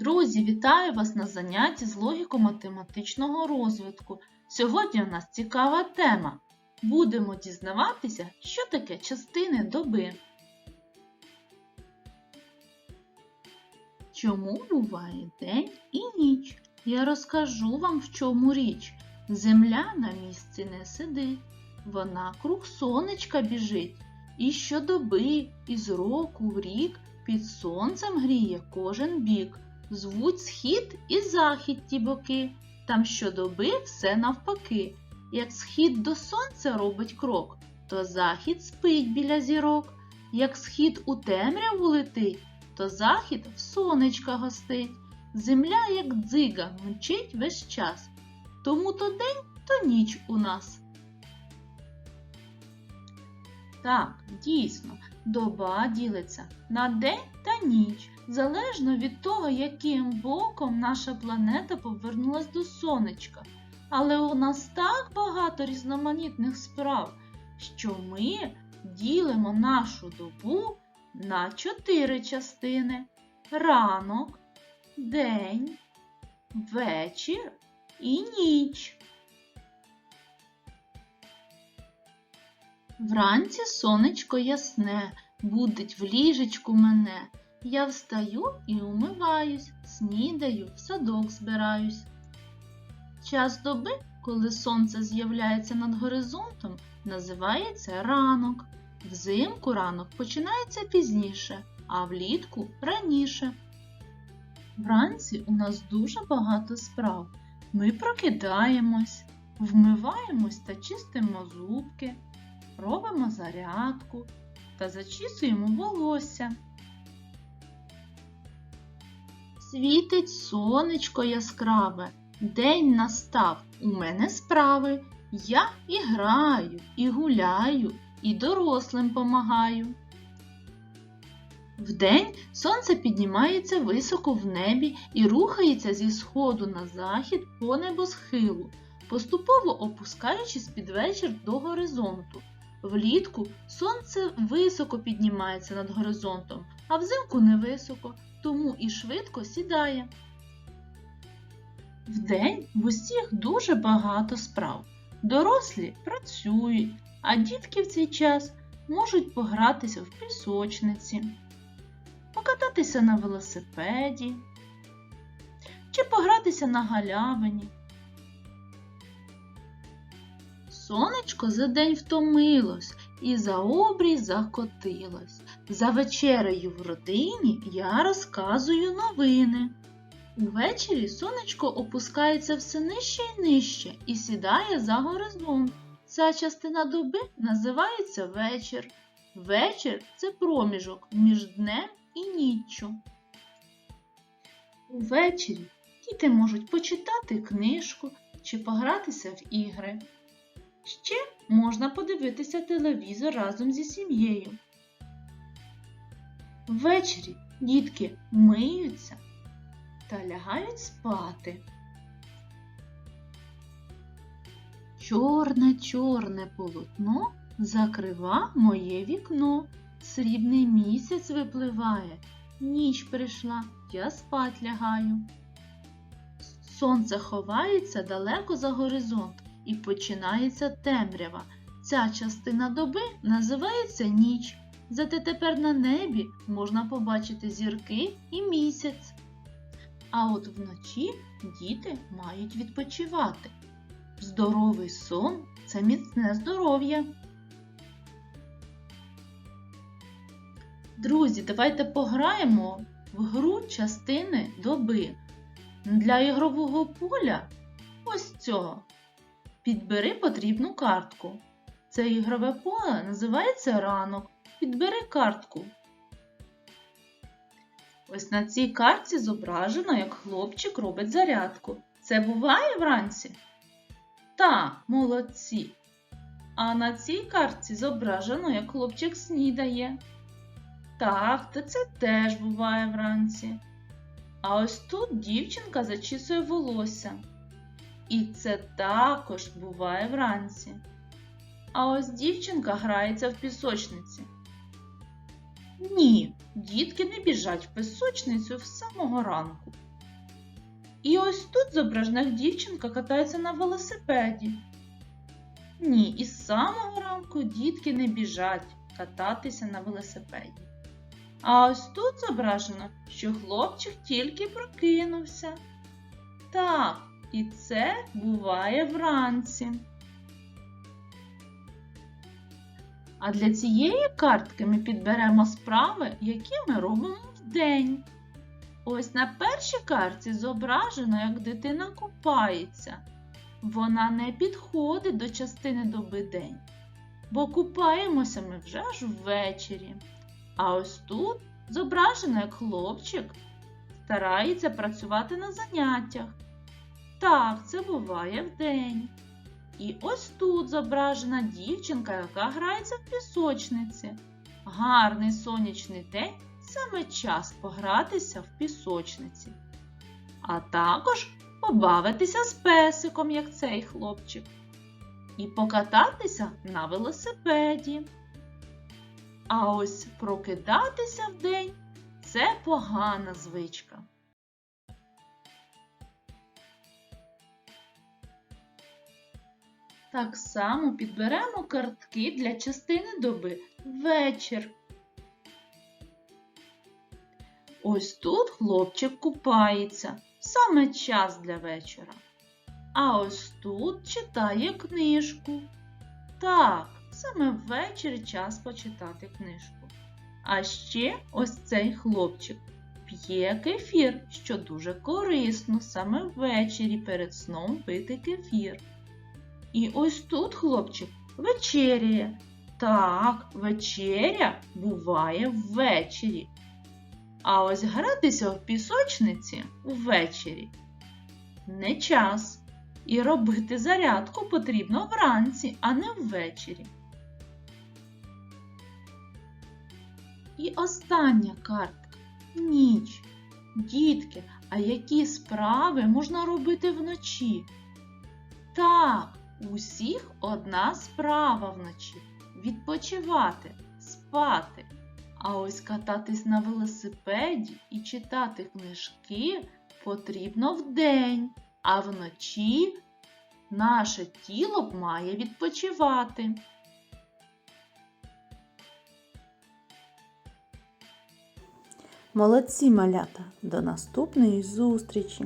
Друзі, вітаю вас на занятті з логіко-математичного розвитку. Сьогодні у нас цікава тема. Будемо дізнаватися, що таке частини доби. Чому буває день і ніч? Я розкажу вам, в чому річ. Земля на місці не сидить, вона круг сонечка біжить. І щодоби, і з року в рік під сонцем гріє кожен бік. Звуть схід і захід ті боки, там щодоби все навпаки. Як схід до сонця робить крок, то захід спить біля зірок. Як схід у темряву летить, то захід в сонечка гостить. Земля, як дзига, мчить весь час. Тому то день, то ніч у нас. Так, дійсно, доба ділиться на день та ніч, залежно від того, яким боком наша планета повернулась до сонечка. Але у нас так багато різноманітних справ, що ми ділимо нашу добу на чотири частини: ранок, день, вечір і ніч. Вранці сонечко ясне, будить в ліжечку мене. Я встаю і умиваюсь, снідаю, в садок збираюсь. Час доби, коли сонце з'являється над горизонтом, називається ранок. Взимку ранок починається пізніше, а влітку раніше. Вранці у нас дуже багато справ. Ми прокидаємось, вмиваємось та чистимо зубки, робимо зарядку та зачісуємо волосся. Світить сонечко яскраве, день настав, у мене справи. Я і граю, і гуляю, і дорослим помагаю. Вдень сонце піднімається високо в небі і рухається зі сходу на захід по небосхилу, поступово опускаючись під вечір до горизонту. Влітку сонце високо піднімається над горизонтом, а взимку невисоко, тому і швидко сідає. Вдень в усіх дуже багато справ. Дорослі працюють, а дітки в цей час можуть погратися в пісочниці, покататися на велосипеді чи погратися на галявині. Сонечко за день втомилось і за обрій закотилось. За вечерею в родині я розказую новини. Увечері сонечко опускається все нижче і нижче і сідає за горизонт. Ця частина доби називається вечір. Вечір це проміжок між днем і ніччю. Увечері діти можуть почитати книжку чи погратися в ігри. Ще можна подивитися телевізор разом зі сім'єю. Ввечері дітки миються та лягають спати. Чорне чорне полотно закрива моє вікно. Срібний місяць випливає, ніч прийшла, я спать лягаю. Сонце ховається далеко за горизонт і починається темрява. Ця частина доби називається ніч. Зате тепер на небі можна побачити зірки і місяць. А от вночі діти мають відпочивати. Здоровий сон це міцне здоров'я. Друзі, давайте пограємо в гру частини доби. Для ігрового поля ось цього. Підбери потрібну картку. Це ігрове поле називається ранок. Підбери картку. Ось на цій картці зображено, як хлопчик робить зарядку. Це буває вранці? Так, молодці. А на цій картці зображено, як хлопчик снідає. Так, то це теж буває вранці. А ось тут дівчинка зачісує волосся. І це також буває вранці. А ось дівчинка грається в пісочниці. Ні, дітки не біжать в пісочницю з самого ранку. І ось тут зображена дівчинка катається на велосипеді. Ні, із самого ранку дітки не біжать кататися на велосипеді. А ось тут зображено, що хлопчик тільки прокинувся. Так, і це буває вранці. А для цієї картки ми підберемо справи, які ми робимо вдень. Ось на першій картці зображено, як дитина купається. Вона не підходить до частини доби день, бо купаємося ми вже ж ввечері. А ось тут зображено, як хлопчик старається працювати на заняттях. Так, це буває вдень. І ось тут зображена дівчинка, яка грається в пісочниці. Гарний сонячний день саме час погратися в пісочниці. А також побавитися з песиком, як цей хлопчик. І покататися на велосипеді. А ось прокидатися вдень це погана звичка. Так само підберемо картки для частини доби вечір. Ось тут хлопчик купається, саме час для вечора. А ось тут читає книжку. Так, саме ввечері час почитати книжку. А ще ось цей хлопчик п'є кефір, що дуже корисно саме ввечері перед сном пити кефір. І ось тут хлопчик вечеряє. Так, вечеря буває ввечері. А ось гратися в пісочниці ввечері не час. І робити зарядку потрібно вранці, а не ввечері. І остання картка ніч. Дітки, а які справи можна робити вночі? Так, у всіх одна справа вночі відпочивати, спати. А ось кататись на велосипеді і читати книжки потрібно вдень, а вночі наше тіло має відпочивати. Молодці малята! До наступної зустрічі!